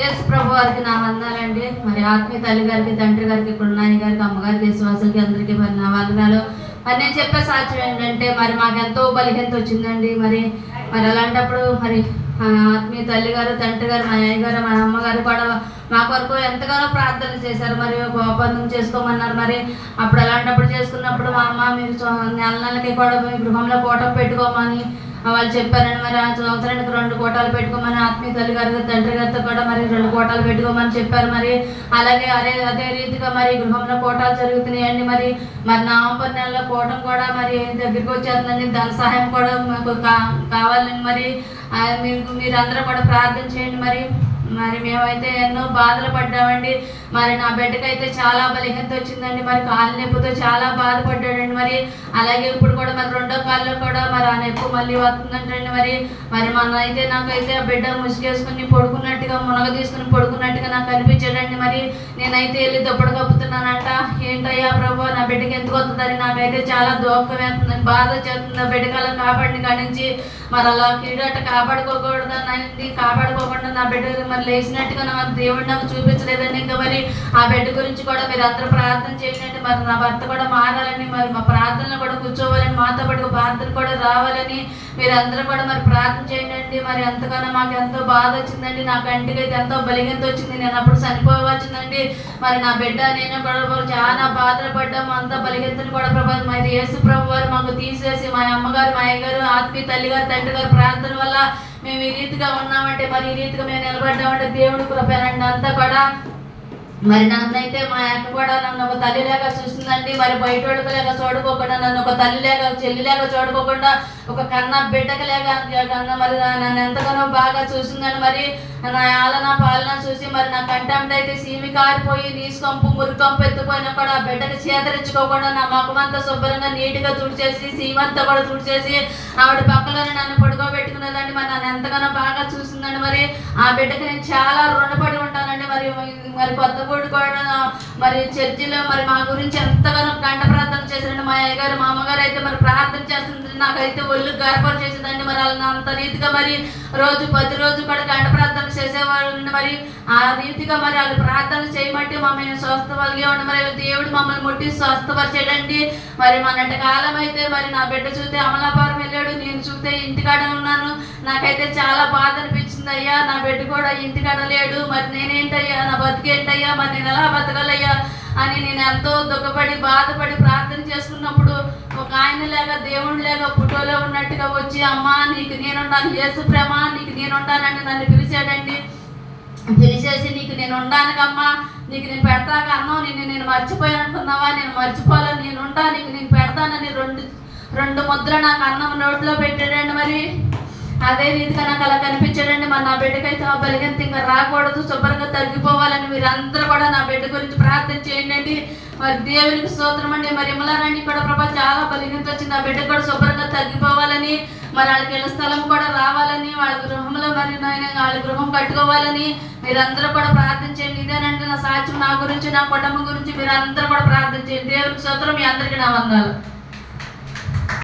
యేసు ప్రభు వారికి నా వందనాలండి మరి ఆత్మీయ తల్లి గారికి తండ్రి గారికి కుళ్ళనాయి గారికి అమ్మగారి దేశవాసులకి అందరికీ మరి నా వందనాలు. మరి నేను చెప్పే సాక్ష్యం ఏంటంటే మరి మాకు ఎంతో బలిహీనత వచ్చిందండి. మరి మరి అలాంటప్పుడు మరి ఆత్మీయ తల్లి గారు తండ్రి గారు మా అయ్య గారు మా అమ్మగారు కూడా మా కొరకు ఎంతగానో ప్రార్థన చేశారు. మరి ఒప్పందం చేసుకోమన్నారు. మరి అప్పుడు అలాంటప్పుడు చేసుకున్నప్పుడు మా అమ్మ మీరు నెల నెలకి కూడా మీ గృహంలో కోటం పెట్టుకోమని వాళ్ళు చెప్పారండి మరి ఆ సంవత్సరానికి రెండు కోటాలు పెట్టుకోమని ఆత్మీయ తల్లి గారితో తండ్రి గారితో కూడా మరి రెండు కోటాలు పెట్టుకోమని చెప్పారు మరి. అలాగే అదే అదే రీతిగా మరి గృహంలో కోటాలు జరుగుతున్నాయండి మరి. మరి నవంబర్ నెలలో కోటం కూడా మరి దగ్గరికి వచ్చేస్తుందండి. ధన సహాయం కూడా మాకు కా- కావాలని మరి. ఆ, మీకు మీరందరూ కూడా ప్రార్థన చేయండి మరి. మరి మేమైతే ఎన్నో బాధలు పడ్డామండి. మరి నా బిడ్డకైతే చాలా బలహీనత వచ్చిందండి. మరి కాలు నొప్పితో చాలా బాధపడ్డాడండి మరి. అలాగే ఇప్పుడు కూడా మరి రెండో కాళ్ళు కూడా మరి ఆ నొప్పి మళ్ళీ వస్తుందంటండి మరి. మరి మన అయితే నాకైతే ఆ బిడ్డ ముసుగేసుకుని పడుకున్నట్టుగా మునగ తీసుకుని పడుకున్నట్టుగా నాకు అనిపించాడండి మరి. నేనైతే వెళ్ళి దుప్పటి కప్పుతున్నానంట. ఏంటయ్యా ప్రభు నా బిడ్డకి ఎందుకు వస్తుందని నాకైతే చాలా దోఖం వేస్తుందని బాధ చేస్తుంది ఆ బిడ్డకి అలా కాపాడిని కానించి మరి అలా కీడట కాపాడుకోకూడదనండి. కాపాడుకోకుండా నా బిడ్డ లేచినట్టుగా నా దేవుడు నాకు చూపించలేదండి. ఇంకా మరి ఆ బిడ్డ గురించి కూడా మీరు అందరూ ప్రార్థన చేయండి మరి నా భర్త కూడా మారాలని మరి మా ప్రార్థనలు కూడా కూర్చోవాలని మాతో పాటు బాధలు కూడా రావాలని మీరు అందరూ కూడా మరి ప్రార్థన చేయండి మరి ఎంతగానో మాకు ఎంతో బాధ వచ్చిందండి. నా కంటికి అయితే ఎంతో బలిగంత వచ్చింది. నేను అప్పుడు చనిపోవచ్చిందండి. మరి నా బిడ్డ నేను కూడా చాలా బాధలు పడ్డాము అంత బలిగంతని కూడా ప్రభావం మరి యేసు ప్రభు వారు మాకు తీసేసి మా అమ్మగారు మా అయ్యగారు ఆత్మీయ తల్లి గారు తండ్రి గారు ప్రార్థన వల్ల మేము ఈ రీతిగా ఉన్నామంటే మరి ఈ రీతిగా మేము నిలబడ్డామంటే దేవుడి కృపేనండి అంతా కూడా మరి నన్నైతే మా అక్క కూడా నన్ను ఒక తల్లి లేక చూస్తుందండి మరి బయట లేక చూడుకోకుండా నన్ను ఒక తల్లి లేక చెల్లి లేక చూడుకోకుండా ఒక కన్న బిడ్డకు లేక కన్నా మరి నన్ను ఎంతగానో బాగా చూసిందని మరి నా ఆలన పాలన చూసి మరి నా కంటెంట్ అయితే సీమి కారిపోయి నీసుకంపు మురికంపు ఎత్తుపోయినా కూడా ఆ బిడ్డకి చేతరించుకోకుండా నా ముఖమంతా శుభ్రంగా నీట్గా తుడిచేసి సీమంతా కూడా తుడిచేసి ఆవిడ పక్కలోనే నన్ను పడుకోబెట్టుకున్నదండి. మరి నన్ను ఎంతగానో బాగా చూసిందండి మరి. ఆ బిడ్డకి నేను చాలా రుణపడి ఉంటానండి మరి మరి కొత్త గుడి కూడా మరి చర్చిలో మరి మా గురించి ఎంతగానో గంట ప్రార్థన చేశారండి. మా అయ్యగారు మా అమ్మగారు అయితే మరి ప్రార్థన చేస్తుంది నాకైతే ఒళ్ళు గర్భం చేసేదండి. మరి వాళ్ళని అంత రీతిగా మరి రోజు ప్రతి రోజు కూడా గంట ప్రార్థన చేసేవాళ్ళు మరి ఆ రీతిగా మరి వాళ్ళు ప్రార్థన చేయమంటే మమ్మల్ని స్వస్థపలిగామండి మరి దేవుడు మమ్మల్ని ముట్టి స్వస్థపరిచాడండి. మరి మన కాలం అయితే మరి నా బిడ్డ చూస్తే అమలాపురం వెళ్ళాడు. నేను చూస్తే ఇంటికాడ ఉన్నాను. నాకైతే చాలా బాధ అనిపించింది. అయ్యా నా బిడ్డ కూడా ఇంటికాడ లేడు మరి నేనేంటయ్యా నా బతికేంటయ్యా మరి నేను ఎలా బతకాలయ్యా అని నేను ఎంతో దుఃఖపడి బాధపడి ప్రార్థన చేసుకున్నప్పుడు ఒక ఆయన లేక దేవుడు లేక ఫోటోలో ఉన్నట్టుగా వచ్చి అమ్మా నీకు నేనుంటాను. యేసు ప్రేమ నీకు నేనుంటానని నన్ను పిలిచాడండి. పిలిచేసి నీకు నేను ఉండానికమ్మా నీకు నేను పెడతాక అన్నం నిన్ను నేను మర్చిపోయాను అనుకున్నావా? నేను మర్చిపోలేను. నేను ఉంటా నీకు నేను పెడతానని రెండు రెండు ముద్ర నాకు అన్నం నోట్లో పెట్టాడండి మరి. అదే రీతిగా నాకు అలా కనిపించాడండి మరి నా బిడ్డకైతే ఆ బలిగంత ఇంకా రాకూడదు శుభ్రంగా తగ్గిపోవాలని మీరందరూ కూడా నా బిడ్డ గురించి ప్రార్థన చేయండి. మరి దేవునికి స్తోత్రం అండి. మరి ఇమ్మలారాణి కూడా ప్రభా చాలా బలిగంత వచ్చింది. ఆ బిడ్డ కూడా శుభ్రంగా తగ్గిపోవాలని మరి వాళ్ళకి ఇళ్ళ స్థలం కూడా రావాలని వాళ్ళ గృహంలో మరి నాయన వాళ్ళ గృహం కట్టుకోవాలని మీరందరూ కూడా ప్రార్థన చేయండి. ఇదేనండి నా సాక్ష్యం నా గురించి నా కుటుంబం గురించి మీరందరూ కూడా ప్రార్థన చేయండి. దేవునికి స్తోత్రం. మీ అందరికీ నా వందాలు.